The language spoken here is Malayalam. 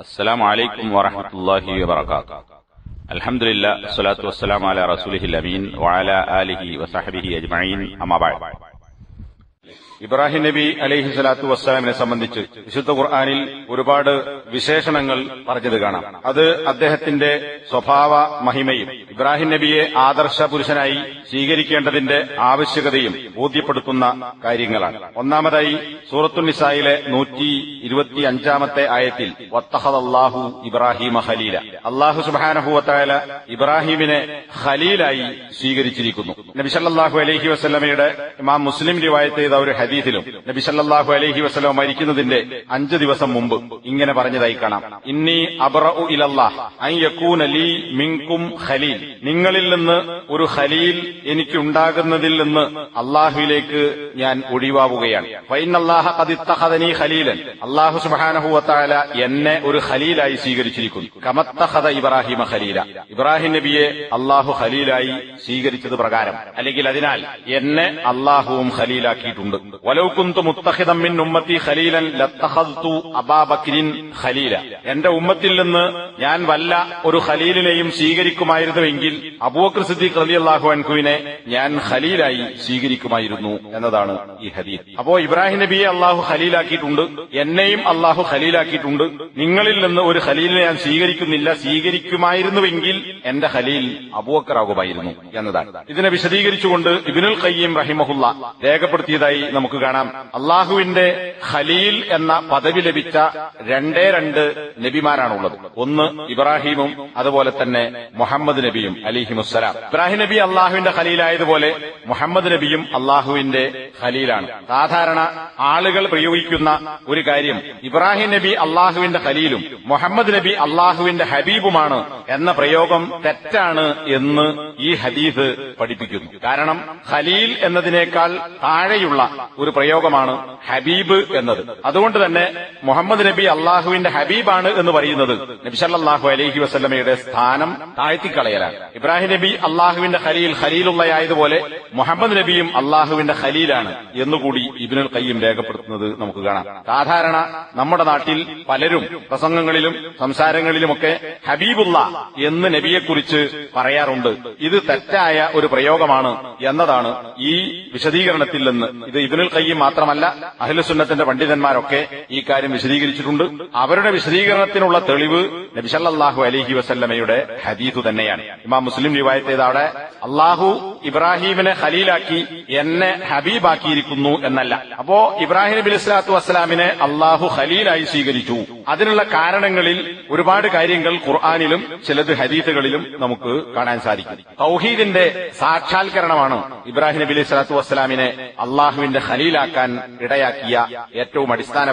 السلام عليكم ورحمة الله وبركاته. الحمد لله والصلاة والسلام على رسوله الأمين وعلى آله وصحبه أجمعين أما بعد. ഇബ്രാഹിം നബി അലൈഹി സ്വലാത്തു വസ്സലാമിനെ സംബന്ധിച്ച് വിശുദ്ധ ഖുർആാനിൽ ഒരുപാട് വിശേഷണങ്ങൾ പറഞ്ഞത് കാണാം. അത് അദ്ദേഹത്തിന്റെ സ്വഭാവ മഹിമയും ഇബ്രാഹിം നബിയെ ആദർശ പുരുഷനായി സ്വീകരിക്കേണ്ടതിന്റെ ആവശ്യകതയും ബോധ്യപ്പെടുത്തുന്ന കാര്യങ്ങളാണ്. ഒന്നാമതായി സൂറത്തു നിസായിലെ നൂറ്റി ഇരുപത്തി അഞ്ചാമത്തെ ആയത്തിൽ വത്തഹദല്ലാഹു ഇബ്രാഹിമ ഖലീല. അള്ളാഹു സുബാനഹുവത്തായ ഇബ്രാഹിമിനെ ഖലീലായി സ്വീകരിച്ചിരിക്കുന്നു. നബിസല്ലാഹു അലഹി വസ്ലമയുടെ ഇമാം മുസ്ലിം റിവായത്ത് ചെയ്ത ഒരു ഹദീസിലും നബി സല്ലാഹു അലഹി വസല്ലം മരിക്കുന്നതിന്റെ അഞ്ചു ദിവസം മുമ്പ് ഇങ്ങനെ പറഞ്ഞതായി കാണാം. ഇന്നി അബ്റഉ ഇലല്ലാഹ് അൻ യകൂന ലീ മിങ്കും ഖലീൽ. നിങ്ങളിൽ നിന്ന് ഒരു ഖലീൽ എനിക്ക് ഉണ്ടാകുന്നതിൽ നിന്ന് അള്ളാഹുവിലേക്ക് ഞാൻ ഒഴിവാവുകയാണ്. അള്ളാഹു സുബ്ഹാനഹു വതആല എന്നെ ഒരു ഖലീലായി സ്വീകരിച്ചിരിക്കുന്നു. കമത്തഹദ ഇബ്രാഹിമ ഖലീല. ഇബ്രാഹിം നബിയെ അള്ളാഹു ഖലീലായി സ്വീകരിച്ചത് പ്രകാരം. അല്ലെങ്കിൽ അതിനാൽ എന്നെ അള്ളാഹുവും ഖലീലാക്കിയിട്ടുണ്ട്. ഖലീലൻ ഖലീല. എന്റെ ഉമ്മത്തിൽ നിന്ന് ഞാൻ വല്ല ഒരു ഖലീലിനെയും സ്വീകരിക്കുമായിരുന്നുവെങ്കിൽ അബൂബക്കർ സിദ്ദീഖ് അള്ളാഹു അൻഹുവിനെ ഞാൻ ഖലീലായി സ്വീകരിക്കുമായിരുന്നു എന്നതാണ് ഈ ഹദീസ്. അപ്പോ ഇബ്രാഹിം നബിയെ അള്ളാഹു ഖലീലാക്കിയിട്ടുണ്ട് എന്നെയും അള്ളാഹു ഖലീലാക്കിയിട്ടുണ്ട്. നിങ്ങളിൽ നിന്ന് ഒരു ഖലീലിനെ ഞാൻ സ്വീകരിക്കുന്നില്ല സ്വീകരിക്കുമായിരുന്നുവെങ്കിൽ എന്റെ ഖലീൽ അബൂബക്കറാകുമായിരുന്നു എന്നതാണ്. ഇതിനെ വിശദീകരിച്ചുകൊണ്ട് ഇബിനുൽ ഖയ്യം റഹിമഹുല്ല രേഖപ്പെടുത്തിയതായി നമുക്ക് കാണാം. അള്ളാഹുവിന്റെ ഖലീൽ എന്ന പദവി ലഭിച്ച രണ്ടേ രണ്ട് നബിമാരാണുള്ളത്. ഒന്ന് ഇബ്രാഹിമും അതുപോലെ തന്നെ മുഹമ്മദ് നബിയും അലിഹിമുസ്സലാം. ഇബ്രാഹിം നബി അള്ളാഹുവിന്റെ ഖലീലായതുപോലെ മുഹമ്മദ് നബിയും അള്ളാഹുവിന്റെ ഖലീലാണ്. സാധാരണ ആളുകൾ പ്രയോഗിക്കുന്ന ഒരു കാര്യം ഇബ്രാഹിം നബി അള്ളാഹുവിന്റെ ഖലീലും മുഹമ്മദ് നബി അള്ളാഹുവിന്റെ ഹബീബുമാണ് എന്ന പ്രയോഗം തെറ്റാണ് എന്ന് ഈ ഹദീസ് പഠിപ്പിക്കുന്നു. കാരണം ഖലീൽ എന്നതിനേക്കാൾ താഴെയുള്ള ഒരു പ്രയോഗമാണ് ഹബീബ് എന്നത്. അതുകൊണ്ട് തന്നെ മുഹമ്മദ് നബി അള്ളാഹുവിന്റെ ഹബീബാണ് എന്ന് പറയുന്നത് നബിസല്ലാഹു അലൈഹി വസ്ലമയുടെ സ്ഥാനം താഴ്ത്തിക്കളയലാണ്. ഇബ്രാഹിം നബി അള്ളാഹുവിന്റെ ഖലീൽ ഖലീലുള്ളയായതുപോലെ മുഹമ്മദ് നബിയും അള്ളാഹുവിന്റെ ഖലീലാണ് എന്നുകൂടി ഇബിനുൽ കയ്യും രേഖപ്പെടുത്തുന്നത് നമുക്ക് കാണാം. സാധാരണ നമ്മുടെ നാട്ടിൽ പലരും പ്രസംഗങ്ങളിലും സംസാരങ്ങളിലുമൊക്കെ ഹബീബുള്ള എന്ന് നബിയെക്കുറിച്ച് പറയാറുണ്ട്. ഇത് തെറ്റായ ഒരു പ്രയോഗമാണ് എന്നതാണ് ഈ വിശദീകരണത്തിൽ നിന്ന് ഇത് ഇബിനുൽ കയ്യം മാത്രമല്ല അഖിലസുന്നത്തിന്റെ പണ്ഡിതന്മാരൊക്കെ ഈ കാര്യം വിശദീകരിച്ചിട്ടുണ്ട്. അവരുടെ വിശദീകരണത്തിനുള്ള തെളിവ് നബിസല്ലാഹു അലഹി വസല്ലമയുടെ ഹദീതു തന്നെയാണ്. ഇമാം മുസ്ലിം റിവായത്ത് ചെയ്തവിടെ അള്ളാഹു ഇബ്രാഹിമിനെ ഖലീലാക്കി എന്നെ ഹബീബാക്കിയിരിക്കുന്നു എന്നല്ല. അപ്പോ ഇബ്രാഹിം നബി ഇസ്ലാത്തു വസ്സലാമിനെ അള്ളാഹു ഖലീലായി സ്വീകരിച്ചു. അതിനുള്ള കാരണങ്ങളിൽ ഒരുപാട് കാര്യങ്ങൾ ഖുർആാനിലും ചിലത് ഹദീസുകളിലും നമുക്ക് കാണാൻ സാധിക്കും. തൗഹീദിന്റെ സാക്ഷാത്കരണമാണ് ഇബ്രാഹിം നബി അലൈഹി സ്വലാത്തു വസ്സലാമിനെ അള്ളാഹുവിന്റെ ഖലീലാക്കാൻ ഇടയാക്കിയ ഏറ്റവും അടിസ്ഥാന